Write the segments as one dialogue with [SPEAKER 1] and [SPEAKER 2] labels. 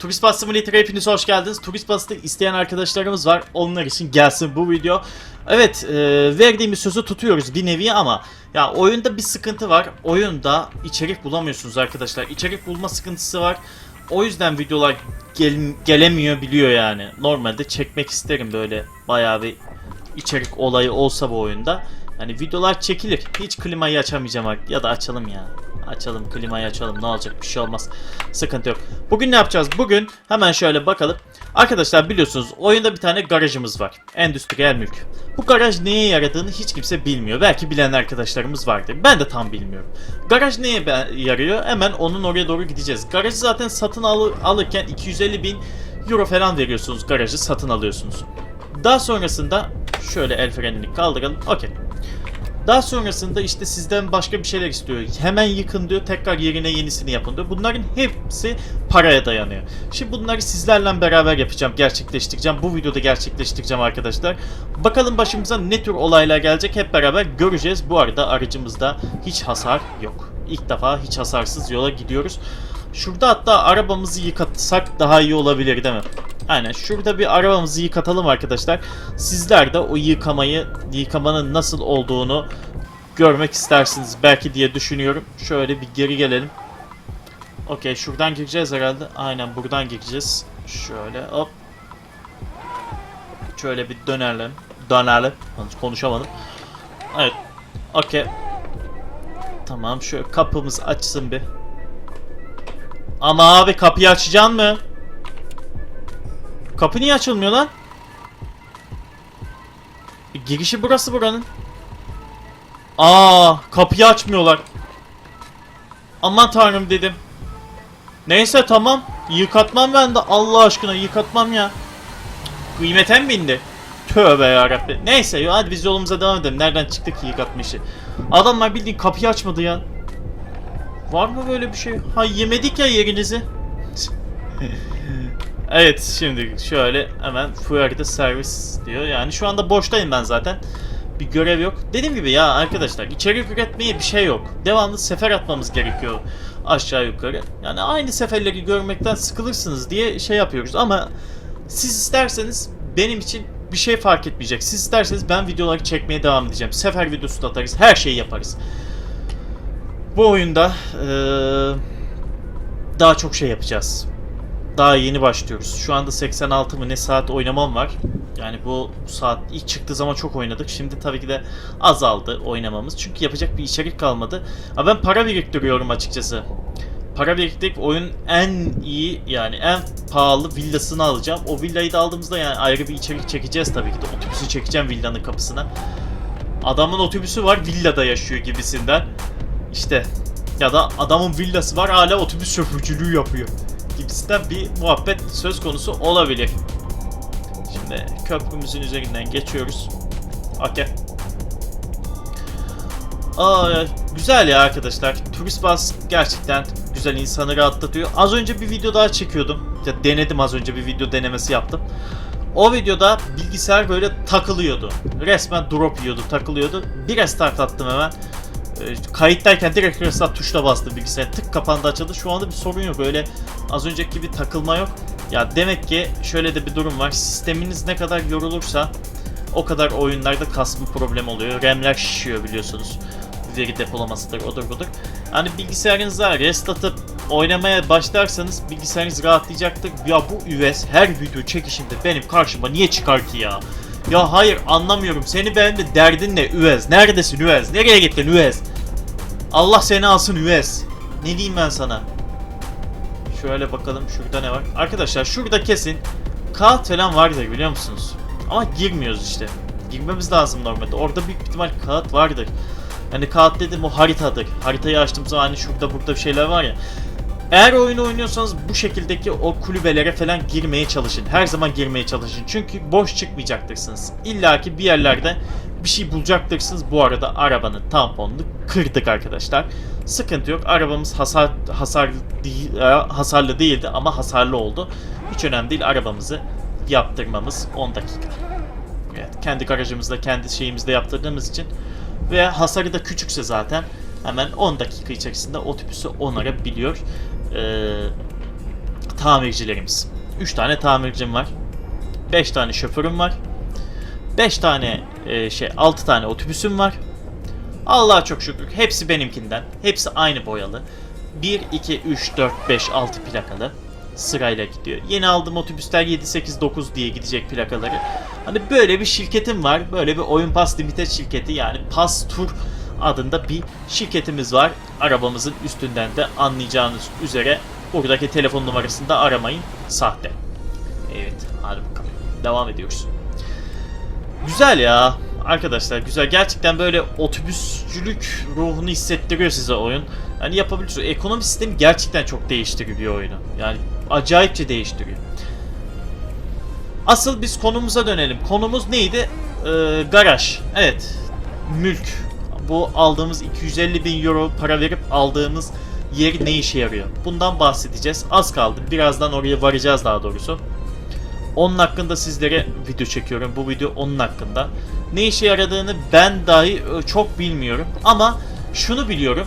[SPEAKER 1] Turist Bus Simulator'a hepiniz hoş geldiniz. Turist Bus'ta isteyen arkadaşlarımız var. Onlar için gelsin bu video. Evet, e, verdiğimiz sözü tutuyoruz bir nevi ama ya oyunda bir sıkıntı var. Oyunda içerik bulamıyorsunuz arkadaşlar. İçerik bulma sıkıntısı var. O yüzden videolar gel- gelemiyor biliyor yani. Normalde çekmek isterim böyle bayağı bir içerik olayı olsa bu oyunda. Hani videolar çekilir. Hiç klimayı açamayacağım. Ya da açalım ya. Açalım klimayı açalım ne olacak bir şey olmaz. Sıkıntı yok. Bugün ne yapacağız? Bugün hemen şöyle bakalım. Arkadaşlar biliyorsunuz oyunda bir tane garajımız var. Endüstriyel mülk. Bu garaj neye yaradığını hiç kimse bilmiyor. Belki bilen arkadaşlarımız vardır. Ben de tam bilmiyorum. Garaj neye yarıyor? Hemen onun oraya doğru gideceğiz. Garajı zaten satın al- alırken 250 bin euro falan veriyorsunuz. Garajı satın alıyorsunuz. Daha sonrasında şöyle el frenini kaldıralım. Okey. Daha sonrasında işte sizden başka bir şeyler istiyor. Hemen yıkın diyor, tekrar yerine yenisini yapın diyor. Bunların hepsi paraya dayanıyor. Şimdi bunları sizlerle beraber yapacağım, gerçekleştireceğim. Bu videoda gerçekleştireceğim arkadaşlar. Bakalım başımıza ne tür olaylar gelecek hep beraber göreceğiz. Bu arada aracımızda hiç hasar yok. İlk defa hiç hasarsız yola gidiyoruz. Şurada hatta arabamızı yıkatsak daha iyi olabilir değil mi? Aynen şurada bir arabamızı yıkatalım arkadaşlar. Sizler de o yıkamayı, yıkamanın nasıl olduğunu görmek istersiniz belki diye düşünüyorum. Şöyle bir geri gelelim. Okey şuradan gireceğiz herhalde. Aynen buradan gireceğiz. Şöyle hop. Şöyle bir dönelim. Dönelim. Konuşamadım. Evet. Okey. Tamam şöyle kapımız açsın bir. Ama abi kapıyı açacaksın mı? Kapı niye açılmıyor lan? Girişi burası buranın. Aa, kapıyı açmıyorlar. Aman tanrım dedim. Neyse tamam. Yıkatmam ben de Allah aşkına yıkatmam ya. Kıymete mi bindi? Tövbe yarabbim. Neyse hadi biz yolumuza devam edelim. Nereden çıktık ki yıkatma işi? Adamlar bildiğin kapıyı açmadı ya. Var mı böyle bir şey? Ha yemedik ya yerinizi. evet şimdi şöyle hemen fuarda servis diyor. Yani şu anda boştayım ben zaten. Bir görev yok. Dediğim gibi ya arkadaşlar içerik üretmeye bir şey yok. Devamlı sefer atmamız gerekiyor aşağı yukarı. Yani aynı seferleri görmekten sıkılırsınız diye şey yapıyoruz ama siz isterseniz benim için bir şey fark etmeyecek. Siz isterseniz ben videoları çekmeye devam edeceğim. Sefer videosu da atarız. Her şeyi yaparız. Bu oyunda eee, daha çok şey yapacağız. Daha yeni başlıyoruz. Şu anda 86 mı ne saat oynamam var. Yani bu, saat ilk çıktığı zaman çok oynadık. Şimdi tabii ki de azaldı oynamamız. Çünkü yapacak bir içerik kalmadı. Ama ben para biriktiriyorum açıkçası. Para biriktirip oyun en iyi yani en pahalı villasını alacağım. O villayı da aldığımızda yani ayrı bir içerik çekeceğiz tabii ki de. Otobüsü çekeceğim villanın kapısına. Adamın otobüsü var villada yaşıyor gibisinden. İşte ya da adamın villası var hala otobüs şoförcülüğü yapıyor gibisinden bir muhabbet söz konusu olabilir. Şimdi köprümüzün üzerinden geçiyoruz. Okey. Aa, güzel ya arkadaşlar. Turist Bus gerçekten güzel insanı rahatlatıyor. Az önce bir video daha çekiyordum. Ya denedim az önce bir video denemesi yaptım. O videoda bilgisayar böyle takılıyordu. Resmen drop yiyordu, takılıyordu. Bir restart attım hemen. E, kayıttayken direkt restart tuşuna bastım bilgisayar. Tık kapandı açıldı. Şu anda bir sorun yok. Öyle az önceki gibi takılma yok. Ya demek ki şöyle de bir durum var. Sisteminiz ne kadar yorulursa o kadar oyunlarda kasma problem oluyor. RAM'ler şişiyor biliyorsunuz. Veri depolamasıdır, odur budur. Hani bilgisayarınıza rest atıp oynamaya başlarsanız bilgisayarınız rahatlayacaktır. Ya bu üves her video çekişimde benim karşıma niye çıkar ki ya? Ya hayır anlamıyorum. Seni de derdin ne üvez? Neredesin üvez? Nereye gittin üvez? Allah seni alsın üvez. Ne diyeyim ben sana? Şöyle bakalım şurada ne var? Arkadaşlar şurada kesin kağıt falan vardır biliyor musunuz? Ama girmiyoruz işte. Girmemiz lazım normalde. Orada büyük ihtimal kağıt vardır. Hani kağıt dedim o haritadır. Haritayı açtığım zaman hani şurada burada bir şeyler var ya. Eğer oyunu oynuyorsanız bu şekildeki o kulübelere falan girmeye çalışın. Her zaman girmeye çalışın. Çünkü boş çıkmayacaktırsınız. İlla ki bir yerlerde bir şey bulacaktırsınız. Bu arada arabanın tamponunu kırdık arkadaşlar. Sıkıntı yok. Arabamız hasar hasar e, hasarlı değildi ama hasarlı oldu. Hiç önemli değil. Arabamızı yaptırmamız 10 dakika. Evet, kendi garajımızda, kendi şeyimizde yaptırdığımız için ve hasarı da küçükse zaten hemen 10 dakika içerisinde otobüsü onarabiliyor. Ee, tamircilerimiz. 3 tane tamircim var. 5 tane şoförüm var. 5 tane e, şey 6 tane otobüsüm var. Allah'a çok şükür hepsi benimkinden. Hepsi aynı boyalı. 1, 2, 3, 4, 5, 6 plakalı. Sırayla gidiyor. Yeni aldığım otobüsler 7, 8, 9 diye gidecek plakaları. Hani böyle bir şirketim var. Böyle bir Oyun Pass Limited şirketi yani Pass Tour adında bir şirketimiz var. Arabamızın üstünden de anlayacağınız üzere buradaki telefon numarasını da aramayın. Sahte. Evet hadi bakalım. Devam ediyoruz. Güzel ya. Arkadaşlar güzel. Gerçekten böyle otobüscülük ruhunu hissettiriyor size oyun. Yani yapabilirsiniz. Ekonomi sistemi gerçekten çok değiştiriyor oyunu. Yani acayipçe değiştiriyor. Asıl biz konumuza dönelim. Konumuz neydi? Ee, garaj. Evet. Mülk. Bu aldığımız 250 bin euro para verip aldığımız yer ne işe yarıyor? Bundan bahsedeceğiz. Az kaldı. Birazdan oraya varacağız daha doğrusu. Onun hakkında sizlere video çekiyorum. Bu video onun hakkında. Ne işe yaradığını ben dahi e, çok bilmiyorum. Ama şunu biliyorum.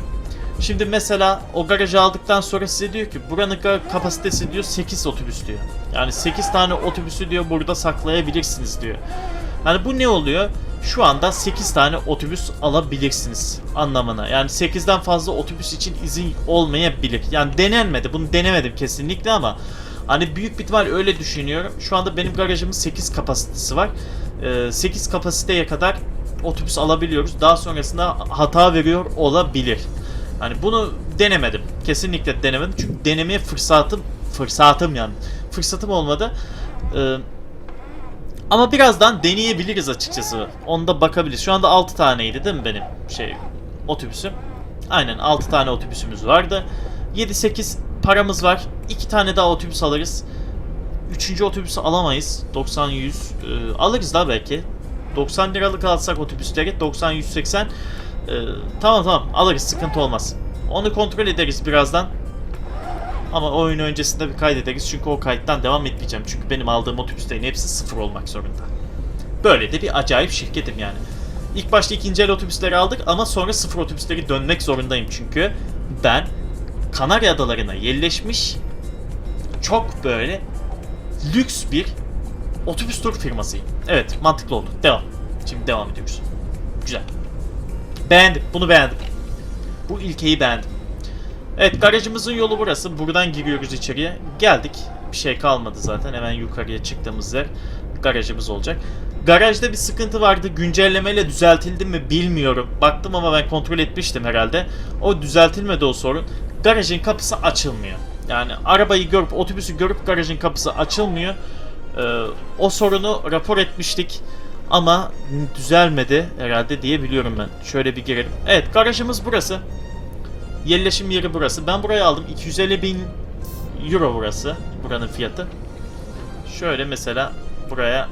[SPEAKER 1] Şimdi mesela o garajı aldıktan sonra size diyor ki buranın ka- kapasitesi diyor 8 otobüs diyor. Yani 8 tane otobüsü diyor burada saklayabilirsiniz diyor. Yani bu ne oluyor? Şu anda 8 tane otobüs alabilirsiniz anlamına. Yani 8'den fazla otobüs için izin olmayabilir. Yani denenmedi. Bunu denemedim kesinlikle ama hani büyük bir ihtimal öyle düşünüyorum. Şu anda benim garajımın 8 kapasitesi var. Ee, 8 kapasiteye kadar otobüs alabiliyoruz. Daha sonrasında hata veriyor olabilir. Hani bunu denemedim. Kesinlikle denemedim. Çünkü denemeye fırsatım fırsatım yani. Fırsatım olmadı. Ee, ama birazdan deneyebiliriz açıkçası. Onda bakabiliriz. Şu anda 6 taneydi değil mi benim şey otobüsüm? Aynen 6 tane otobüsümüz vardı. 7-8 paramız var. 2 tane daha otobüs alırız. Üçüncü otobüsü alamayız. 90-100 e, alırız da belki. 90 liralık alsak otobüsleri 90-180 e, tamam tamam alırız sıkıntı olmaz. Onu kontrol ederiz birazdan. Ama oyun öncesinde bir kaydederiz çünkü o kayıttan devam etmeyeceğim. Çünkü benim aldığım otobüslerin hepsi sıfır olmak zorunda. Böyle de bir acayip şirketim yani. İlk başta ikinci el otobüsleri aldık ama sonra sıfır otobüsleri dönmek zorundayım çünkü ben Kanarya Adalarına yerleşmiş çok böyle lüks bir otobüs tur firmasıyım. Evet mantıklı oldu. Devam. Şimdi devam ediyoruz. Güzel. Beğendim. Bunu beğendim. Bu ilkeyi beğendim. Evet garajımızın yolu burası. Buradan giriyoruz içeriye. Geldik. Bir şey kalmadı zaten. Hemen yukarıya çıktığımız yer garajımız olacak. Garajda bir sıkıntı vardı. Güncellemeyle düzeltildi mi bilmiyorum. Baktım ama ben kontrol etmiştim herhalde. O düzeltilmedi o sorun. Garajın kapısı açılmıyor. Yani arabayı görüp, otobüsü görüp garajın kapısı açılmıyor. Ee, o sorunu rapor etmiştik. Ama düzelmedi herhalde diye biliyorum ben. Şöyle bir girelim. Evet garajımız burası. Yerleşim yeri burası. Ben burayı aldım. 250 bin euro burası. Buranın fiyatı. Şöyle mesela buraya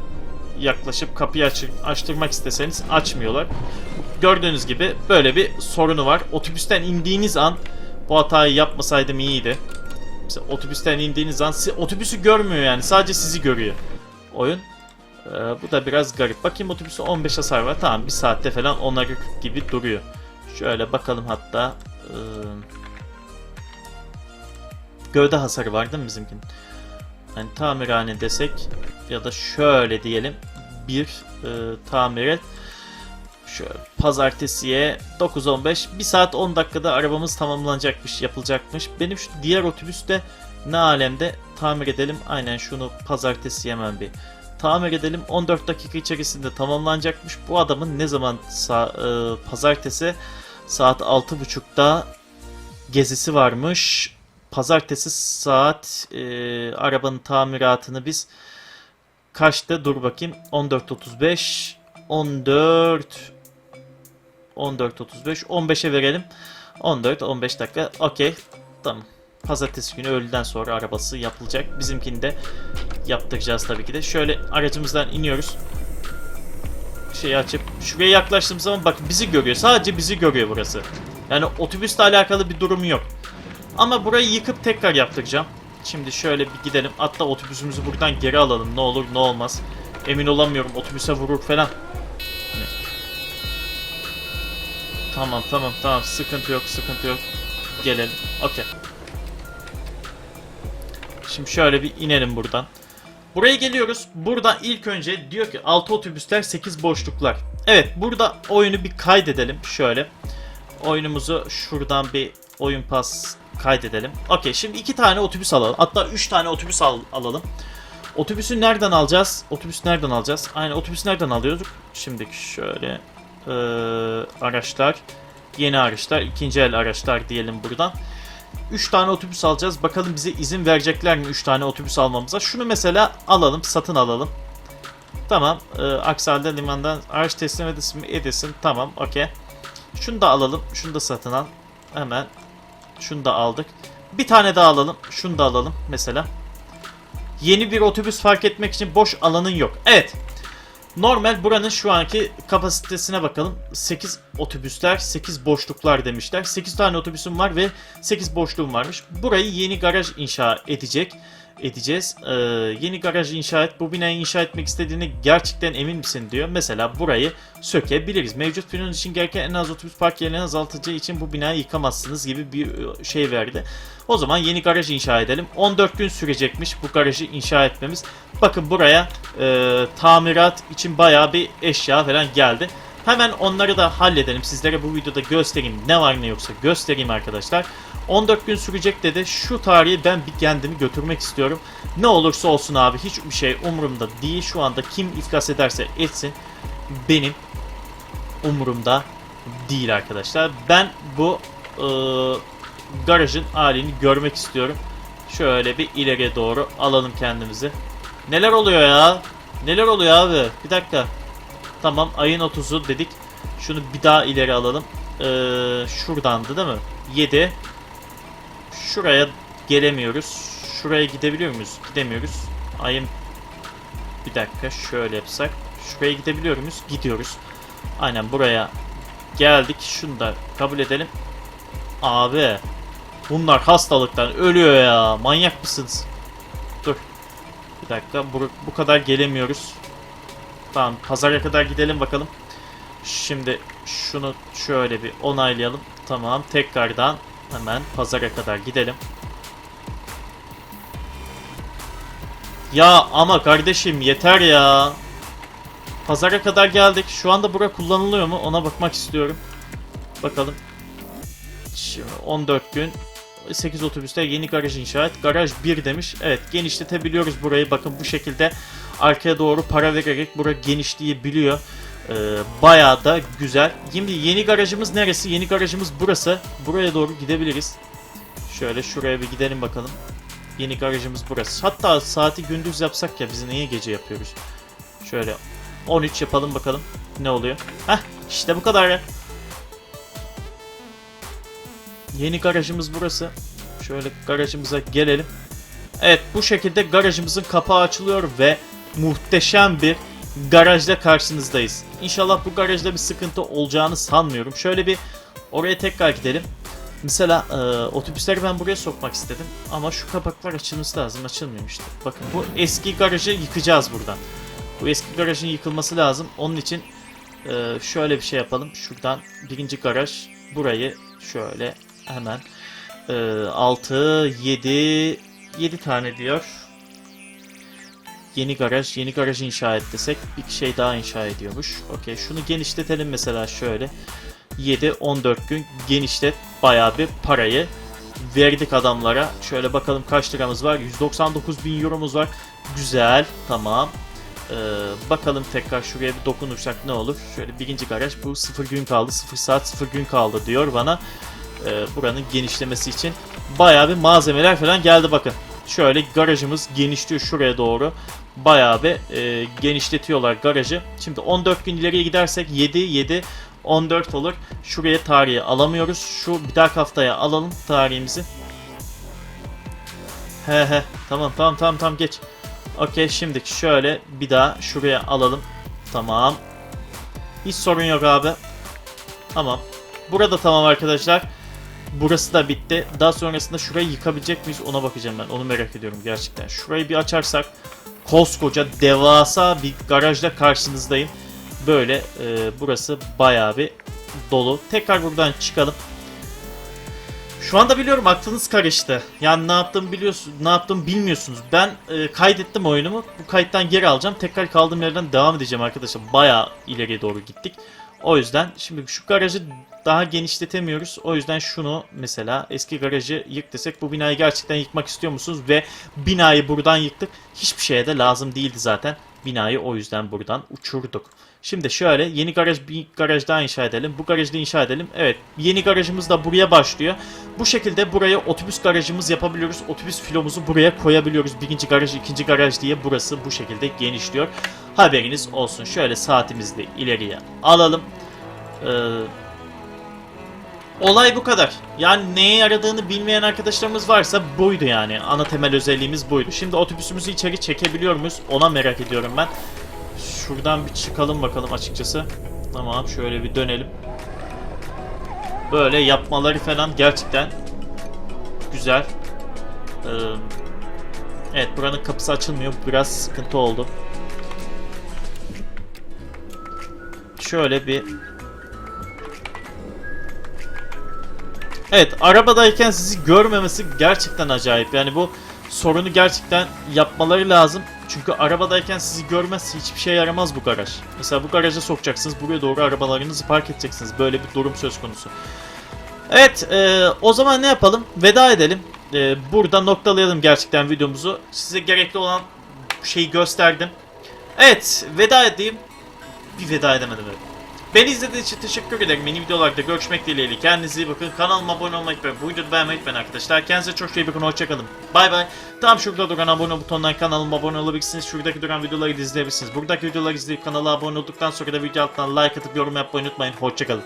[SPEAKER 1] yaklaşıp kapıyı aç açtırmak isteseniz açmıyorlar. Gördüğünüz gibi böyle bir sorunu var. Otobüsten indiğiniz an bu hatayı yapmasaydım iyiydi. Mesela otobüsten indiğiniz an otobüsü görmüyor yani. Sadece sizi görüyor. Oyun. Ee, bu da biraz garip. Bakayım otobüsü 15 hasar var. Tamam bir saatte falan onları gibi duruyor. Şöyle bakalım hatta. Ee, gövde hasarı var değil mi bizimkinin? Tamirhane desek ya da şöyle diyelim bir e, tamir et. Şöyle pazartesiye 9.15 1 saat 10 dakikada arabamız tamamlanacakmış yapılacakmış. Benim şu diğer otobüste ne alemde tamir edelim. Aynen şunu pazartesi hemen bir tamir edelim. 14 dakika içerisinde tamamlanacakmış. Bu adamın ne zaman e, pazartesi saat 6.30'da gezisi varmış. Pazartesi saat e, arabanın tamiratını biz kaçta dur bakayım 14.35 14 14.35 15'e verelim 14 15 dakika okey tamam Pazartesi günü öğleden sonra arabası yapılacak. Bizimkini de yaptıracağız tabii ki de. Şöyle aracımızdan iniyoruz. Şeyi açıp şuraya yaklaştığımız zaman bak bizi görüyor. Sadece bizi görüyor burası. Yani otobüsle alakalı bir durum yok. Ama burayı yıkıp tekrar yaptıracağım. Şimdi şöyle bir gidelim. Hatta otobüsümüzü buradan geri alalım. Ne olur ne olmaz. Emin olamıyorum. Otobüse vurur falan. Hani- Tamam tamam tamam. Sıkıntı yok sıkıntı yok. Gelelim. Okey. Şimdi şöyle bir inelim buradan. Buraya geliyoruz. Burada ilk önce diyor ki 6 otobüsler 8 boşluklar. Evet burada oyunu bir kaydedelim. Şöyle. Oyunumuzu şuradan bir oyun pas kaydedelim. Okey şimdi 2 tane otobüs alalım. Hatta 3 tane otobüs al- alalım. Otobüsü nereden alacağız? Otobüsü nereden alacağız? Aynen otobüsü nereden alıyorduk? Şimdi şöyle eee, araçlar, yeni araçlar, ikinci el araçlar diyelim buradan. 3 tane otobüs alacağız. Bakalım bize izin verecekler mi 3 tane otobüs almamıza? Şunu mesela alalım, satın alalım. Tamam. E, aksi halde limandan araç teslim edilsin mi? Edilsin. Tamam, okey. Şunu da alalım. Şunu da satın al. Hemen. Şunu da aldık. Bir tane daha alalım. Şunu da alalım mesela. Yeni bir otobüs fark etmek için boş alanın yok. Evet. Normal buranın şu anki kapasitesine bakalım. 8 otobüsler, 8 boşluklar demişler. 8 tane otobüsüm var ve 8 boşluğum varmış. Burayı yeni garaj inşa edecek edeceğiz. Ee, yeni garaj inşa et. Bu binayı inşa etmek istediğine gerçekten emin misin diyor. Mesela burayı sökebiliriz. Mevcut binanın için gereken en az otobüs park yerini azaltacağı için bu binayı yıkamazsınız gibi bir e, şey verdi. O zaman yeni garaj inşa edelim. 14 gün sürecekmiş bu garajı inşa etmemiz. Bakın buraya e, tamirat için bayağı bir eşya falan geldi. Hemen onları da halledelim. Sizlere bu videoda göstereyim. Ne var ne yoksa göstereyim arkadaşlar. 14 gün sürecek dedi. Şu tarihi ben bir kendimi götürmek istiyorum. Ne olursa olsun abi hiçbir şey umurumda değil. Şu anda kim iflas ederse etsin benim umurumda değil arkadaşlar. Ben bu e, garajın halini görmek istiyorum. Şöyle bir ileriye doğru alalım kendimizi. Neler oluyor ya? Neler oluyor abi? Bir dakika. Tamam ayın 30'u dedik. Şunu bir daha ileri alalım. Ee, şuradandı değil mi? 7. Şuraya gelemiyoruz. Şuraya gidebiliyor muyuz? Gidemiyoruz. Ayın bir dakika şöyle yapsak. Şuraya gidebiliyor muyuz? Gidiyoruz. Aynen buraya geldik. Şunu da kabul edelim. Abi bunlar hastalıktan ölüyor ya. Manyak mısınız? Dur. Bir dakika bu, bu kadar gelemiyoruz. Tamam pazara kadar gidelim bakalım. Şimdi şunu şöyle bir onaylayalım. Tamam tekrardan hemen pazara kadar gidelim. Ya ama kardeşim yeter ya. Pazara kadar geldik. Şu anda bura kullanılıyor mu? Ona bakmak istiyorum. Bakalım. Şimdi 14 gün 8 otobüste yeni garaj inşa et. Garaj 1 demiş. Evet genişletebiliyoruz burayı. Bakın bu şekilde arkaya doğru para vererek bura genişleyebiliyor. Ee, bayağı da güzel. Şimdi yeni garajımız neresi? Yeni garajımız burası. Buraya doğru gidebiliriz. Şöyle şuraya bir gidelim bakalım. Yeni garajımız burası. Hatta saati gündüz yapsak ya biz niye gece yapıyoruz? Şöyle 13 yapalım bakalım ne oluyor. Heh işte bu kadar ya. Yeni garajımız burası. Şöyle garajımıza gelelim. Evet bu şekilde garajımızın kapağı açılıyor ve muhteşem bir garajda karşınızdayız. İnşallah bu garajda bir sıkıntı olacağını sanmıyorum. Şöyle bir oraya tekrar gidelim. Mesela e, otobüsleri ben buraya sokmak istedim ama şu kapaklar açılması lazım. Açılmıyor işte. Bakın bu eski garajı yıkacağız buradan. Bu eski garajın yıkılması lazım. Onun için e, şöyle bir şey yapalım. Şuradan birinci garaj burayı şöyle hemen e, 6, 7, 7 tane diyor. Yeni garaj, yeni garaj inşa et desek bir şey daha inşa ediyormuş. Okey şunu genişletelim mesela şöyle. 7, 14 gün genişlet bayağı bir parayı verdik adamlara. Şöyle bakalım kaç liramız var. 199 bin euromuz var. Güzel tamam. Ee, bakalım tekrar şuraya bir dokunursak ne olur. Şöyle birinci garaj bu 0 gün kaldı 0 saat 0 gün kaldı diyor bana. Ee, buranın genişlemesi için bayağı bir malzemeler falan geldi bakın. Şöyle garajımız genişliyor şuraya doğru. Bayağı bir e, genişletiyorlar garajı. Şimdi 14 gün ileriye gidersek 7 7 14 olur. Şuraya tarihi alamıyoruz. Şu bir dahaki haftaya alalım tarihimizi. He he tamam tamam tamam tamam geç. Okey şimdi şöyle bir daha şuraya alalım. Tamam. Hiç sorun yok abi. Tamam. Burada tamam arkadaşlar. Burası da bitti. Daha sonrasında şurayı yıkabilecek miyiz ona bakacağım ben. Onu merak ediyorum gerçekten. Şurayı bir açarsak koskoca devasa bir garajla karşınızdayım. Böyle e, burası bayağı bir dolu. Tekrar buradan çıkalım. Şu anda biliyorum aklınız karıştı. Yani ne yaptığımı biliyorsun, ne yaptığımı bilmiyorsunuz. Ben e, kaydettim oyunumu. Bu kayıttan geri alacağım. Tekrar kaldığım yerden devam edeceğim arkadaşlar. Bayağı ileriye doğru gittik. O yüzden şimdi şu garajı daha genişletemiyoruz. O yüzden şunu mesela eski garajı yık desek bu binayı gerçekten yıkmak istiyor musunuz? Ve binayı buradan yıktık. Hiçbir şeye de lazım değildi zaten. Binayı o yüzden buradan uçurduk. Şimdi şöyle yeni garaj bir garaj daha inşa edelim. Bu garajı da inşa edelim. Evet yeni garajımız da buraya başlıyor. Bu şekilde buraya otobüs garajımız yapabiliyoruz. Otobüs filomuzu buraya koyabiliyoruz. Birinci garaj, ikinci garaj diye burası bu şekilde genişliyor. Haberiniz olsun. Şöyle saatimizi de ileriye alalım. Ee, olay bu kadar. Yani neye yaradığını bilmeyen arkadaşlarımız varsa buydu yani. Ana temel özelliğimiz buydu. Şimdi otobüsümüzü içeri çekebiliyor muyuz? Ona merak ediyorum ben. Şuradan bir çıkalım bakalım açıkçası. Tamam şöyle bir dönelim. Böyle yapmaları falan gerçekten güzel. Ee, evet buranın kapısı açılmıyor. Biraz sıkıntı oldu. Şöyle bir Evet arabadayken sizi görmemesi gerçekten acayip. Yani bu sorunu gerçekten yapmaları lazım. Çünkü arabadayken sizi görmez hiçbir şey yaramaz bu garaj. Mesela bu garaja sokacaksınız buraya doğru arabalarınızı park edeceksiniz. Böyle bir durum söz konusu. Evet e, o zaman ne yapalım? Veda edelim. E, burada noktalayalım gerçekten videomuzu. Size gerekli olan şeyi gösterdim. Evet veda edeyim. Bir veda edemedim evet. Beni izlediğiniz için teşekkür ederim. Yeni videolarda görüşmek dileğiyle. Kendinize iyi bakın. Kanalıma abone olmayı ve bu videoyu beğenmeyi unutmayın arkadaşlar. Kendinize çok iyi bakın. Hoşçakalın. Bay bay. Tam şurada duran abone butonundan kanalıma abone olabilirsiniz. Şuradaki duran videoları da izleyebilirsiniz. Buradaki videoları izleyip kanala abone olduktan sonra da video altına like atıp yorum yapmayı unutmayın. Hoşçakalın.